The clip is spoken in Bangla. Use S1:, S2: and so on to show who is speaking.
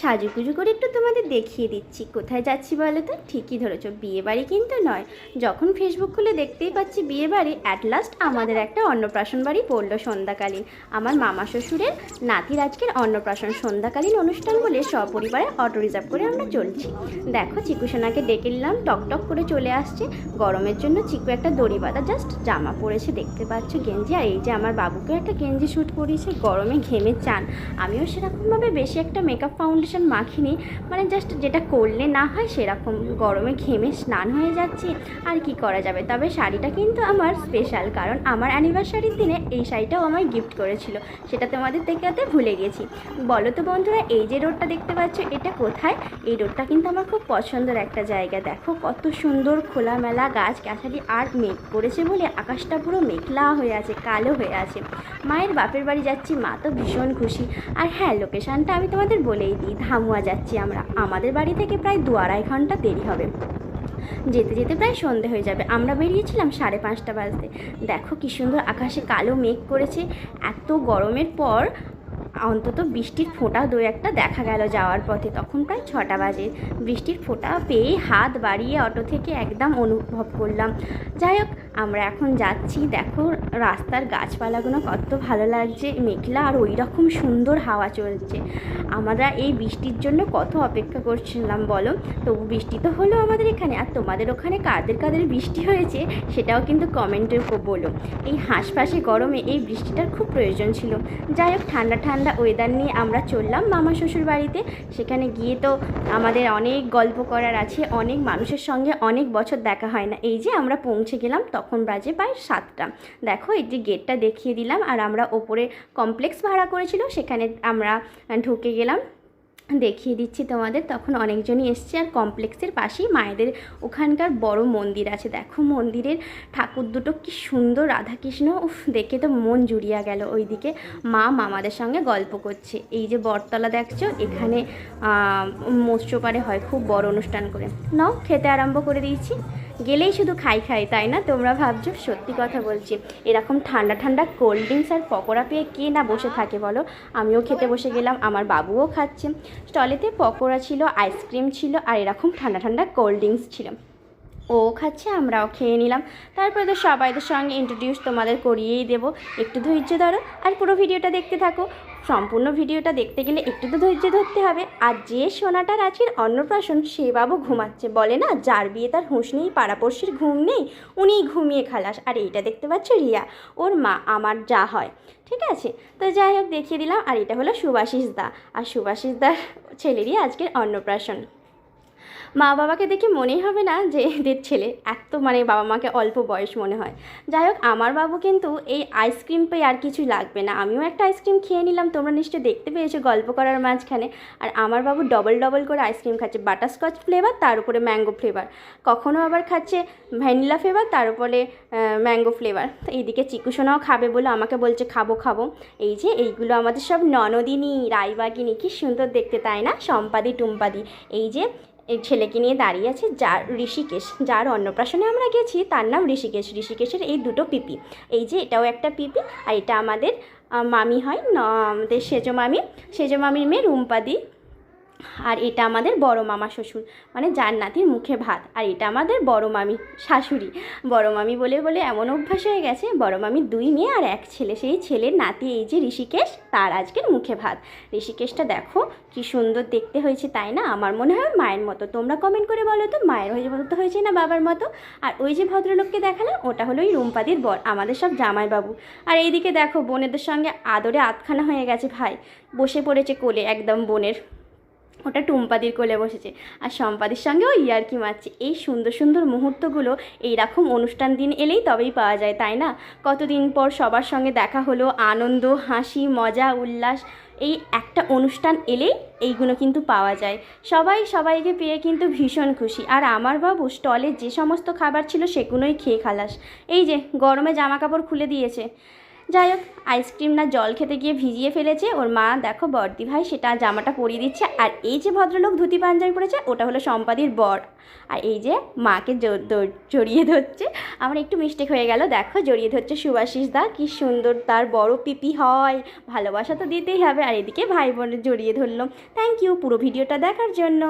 S1: সাজুগুজু করে একটু তোমাদের দেখিয়ে দিচ্ছি। কোথায় যাচ্ছি বলো তো? ঠিকই ধরেছো বিয়ে বাড়ি কিন্তু নয়। যখন ফেসবুক খুলে দেখতেই পাচ্ছি বিয়ে বাড়ি অ্যাট লাস্ট আমাদের একটা অন্নপ্রাশন বাড়ি পড়ল সন্ধ্যাকালীন। আমার মামা শ্বশুরের, নাতির আজকের অন্নপ্রাশন। সন্ধ্যাকালীন অনুষ্ঠান বলে সপরিবারে অটো রিজার্ভ করে আমরা চলছি। দেখো, চিকু সোনাকে ডেকে নিলাম, টক টক করে চলে আসছে। গরমের জন্য চিকু একটা দড়ি বাঁধা জাস্ট জামা পরেছে, দেখতে পাচ্ছ গেঞ্জি। আর এই যে আমার বাবুকে একটা গেঞ্জি শ্যুট করিয়েছে, গরমে ঘেমে চান। আমিও সেরকমভাবে বেশি একটা মেকআপ ফাউন্ডেশন মাখিনি মানে জাস্ট যেটা করলে না হয় সেরকম গরমে ঘেমে স্নান হয়ে যাচ্ছি, আর কি করা যাবে? তবে শাড়িটা কিন্তু আমার স্পেশাল কারণ আমার অ্যানিভার্সারির দিনে এই শাড়িটাও আমায় গিফট করেছিল, সেটা তোমাদের দেখাতে ভুলে গেছি। বলো তো বন্ধুরা, এই যে রোডটা দেখতে পাচ্ছ, এটা কোথায়? এই রোডটা কিন্তু আমার খুব পছন্দের একটা জায়গা। দেখো কত সুন্দর খোলামেলা গাছ গাছালি আর মেঘ পড়েছে বলে আকাশটা পুরো মেঘলা হয়ে আছে, কালো হয়ে আছে। মায়ের বাপের বাড়ি যাচ্ছি, মা তো ভীষণ খুশি। আর হ্যাঁ লোকেশানটা আমি তোমাদের বলেই দিই। ধামুয়া যাচ্ছি আমরা। আমাদের বাড়ি থেকে প্রায় দু আড়াই ঘণ্টা দেরি হবে। যেতে যেতে প্রায় সন্ধে হয়ে যাবে। আমরা বেরিয়েছিলাম সাড়ে পাঁচটা বাজতে। দেখো কি সুন্দর আকাশে কালো মেঘ করেছে। এত গরমের পর অন্তত বৃষ্টির ফোঁটা দু একটা দেখা গেল যাওয়ার পথে। তখন প্রায় ছটা বাজে। বৃষ্টির ফোঁটা পেয়ে হাত বাড়িয়ে অটো থেকে একদম অনুভব করলাম। যাই হোক আমরা এখন যাচ্ছি, দেখো রাস্তার গাছপালাগুলো কত ভালো লাগছে, মেঘলা আর ওই রকম সুন্দর হাওয়া চলছে। আমরা এই বৃষ্টির জন্য কত অপেক্ষা করছিলাম বলো? তবু বৃষ্টি তো হলো আমাদের এখানে, আর তোমাদের ওখানে কাদের কাদের বৃষ্টি হয়েছে সেটাও কিন্তু কমেন্টে বলো। এই হাঁসফাঁসে গরমে এই বৃষ্টিটার খুব প্রয়োজন ছিল। যাই হোক, ঠান্ডা ঠান্ডা ওয়েদার নিয়ে আমরা চললাম মামা শ্বশুর বাড়িতে। সেখানে গিয়ে তো আমাদের অনেক গল্প করার আছে, অনেক মানুষের সঙ্গে অনেক বছর দেখা হয় না। এই যে আমরা পৌঁছে গেলাম, তখন বাজে প্রায় সাতটা। দেখো, এই যে গেটটা দেখিয়ে দিলাম আর আমরা ওপরে কমপ্লেক্স ভাড়া করেছিল, সেখানে আমরা ঢুকে গেলাম। দেখিয়ে দিচ্ছি তোমাদের, তখন অনেকজনই এসছে আর কমপ্লেক্সের পাশেই মায়েদের ওখানকার বড় মন্দির আছে। দেখো, মন্দিরের ঠাকুর দুটো কি সুন্দর, রাধাকৃষ্ণ, উফ, দেখে তো মন জুড়িয়া গেল ওইদিকে। মা মামাদের সঙ্গে গল্প করছে। এই যে বটতলা দেখছ, এখানে মৎস্যপারে হয়, খুব বড় অনুষ্ঠান করে। নাও, খেতে আরম্ভ করে দিয়েছি। গেলেই শুধু খাই খাই, তাই না? তোমরা ভাবছ, সত্যি কথা বলছি। এরকম ঠান্ডা ঠান্ডা কোল্ড ড্রিঙ্কস আর পকোড়া পেয়ে কে না বসে থাকে বলো? আমিও খেতে বসে গেলাম, আমার বাবুও খাচ্ছে। স্টলেতে পকোড়া ছিল আইসক্রিম ছিল, আর এরকম ঠান্ডা ঠান্ডা কোল্ড ড্রিঙ্কস ছিল। ও খাচ্ছে, আমরাও খেয়ে নিলাম। তারপরে তো সবাইদের সঙ্গে ইন্ট্রোডিউস তোমাদের করিয়েই দেবো। একটু ধৈর্য ধরো আর পুরো ভিডিওটা দেখতে থাকো। সম্পূর্ণ ভিডিওটা দেখতে গেলে একটু তো ধৈর্য ধরতে হবে। আর যে সোনাটার আজকের অন্নপ্রাশন সে বাবু ঘুমাচ্ছে, বলে না? যার বিয়ে তার হুঁশ নেই, পাড়াপড়শির ঘুম নেই, উনিই ঘুমিয়ে খালাস। আর এইটা দেখতে পাচ্ছ রিয়া? ওর মা, আমার যা হয়। ঠিক আছে? তো যাই হোক, দেখিয়ে দিলাম। আর এটা হলো সুভাষিস দা। আর সুভাষিস দার ছেলেরই আজকের অন্নপ্রাশন। মা বাবাকে দেখে মনেই হবে না যে এদের ছেলে এত মানে বাবা মাকে অল্প বয়স মনে হয়। যাই হোক, আমার বাবু কিন্তু এই আইসক্রিম পেয়ে আর কিছু লাগবে না। আমিও একটা আইসক্রিম খেয়ে নিলাম, তোমরা নিশ্চয়ই দেখতে পেয়েছ গল্প করার মাঝখানে। আর আমার বাবু ডবল ডবল করে আইসক্রিম খাচ্ছে বাটারস্কচ ফ্লেভার তার উপরে ম্যাঙ্গো ফ্লেভার কখনও আবার খাচ্ছে ভ্যানিলা ফ্লেভার তার উপরে ম্যাঙ্গো ফ্লেভার তো এইদিকে চিকুসোনাও খাবে বলে আমাকে বলছে, খাব খাব। এই যে এইগুলো আমাদের সব ননদিনী, রায়বাগিনী, কি সুন্দর দেখতে, তাই না? সম্পাদি, টুম্পাদি। এই যে এই ছেলেকে নিয়ে দাঁড়িয়ে আছে যার ঋষিকেশ, যার অন্নপ্রাশনে আমরা গেছি, তার নাম ঋষিকেশ। ঋষিকেশের এই দুটো পিপি। এই যে এটাও একটা পিপি আর এটা আমাদের মামি হয় আমাদের সেজো মামি সেজো মামির মেয়ে রুম্পাদি আর এটা আমাদের বড় মামা শ্বশুর মানে যার নাতির মুখে ভাত। আর এটা আমাদের বড় মামি শাশুড়ি। বড় মামি বলে বলে এমন অভ্যাস হয়ে গেছে, বড় মামির দুই মেয়ে আর এক ছেলে। সেই ছেলের নাতি এই যে ঋষিকেশ, তার আজকের মুখে ভাত। ঋষিকেশটা দেখো কি সুন্দর দেখতে হয়েছে, তাই না? আমার মনে হয় মায়ের মতো। তোমরা কমেন্ট করে বলো তো, মায়ের হয়ে মতো হয়েছে না বাবার মতো? আর ওই যে ভদ্রলোককে দেখালাম, ওটা হলো ওই রুম্পাদির বর, আমাদের সব জামাইবাবু। আর এইদিকে দেখো, বোনেদের সঙ্গে আদরে আতখানা হয়ে গেছে ভাই। বসে পড়েছে কোলে একদম বোনের। ওটা টুম্পাদির কোলে বসেছে। আর সম্পাদির সঙ্গেও ইয়ার্কি মারছে। এই সুন্দর সুন্দর মুহূর্তগুলো এইরকম অনুষ্ঠান দিন এলেই তবেই পাওয়া যায়, তাই না? কতদিন পর সবার সঙ্গে দেখা হলো, আনন্দ, হাসি, মজা, উল্লাস, এই একটা অনুষ্ঠান এলেই এইগুলো কিন্তু পাওয়া যায়। সবাই সবাইকে পেয়ে কিন্তু ভীষণ খুশি। আর আমার বাবু স্টলে যে সমস্ত খাবার ছিল সেগুলোই খেয়ে খালাস। এই যে গরমে জামা কাপড় খুলে দিয়েছে। যাই হোক, আইসক্রিম না জল খেতে গিয়ে ভিজিয়ে ফেলেছে। ওর মা, দেখো বর্দি ভাই, সেটা জামাটা পরিয়ে দিচ্ছে। আর এই যে ভদ্রলোক ধুতি পাঞ্জাবি পরেছে, ওটা হলো সম্পাদির বর। আর এই যে মাকে জড়িয়ে ধরছে। আমার একটু মিস্টেক হয়ে গেল। দেখো, জড়িয়ে ধরছে সুভাষিস দা, কি সুন্দর তার বড় পিপি হয়। ভালোবাসা তো দিতেই হবে। আর এদিকে ভাই বোনের জড়িয়ে ধরলো। থ্যাংক ইউ পুরো ভিডিওটা দেখার জন্য।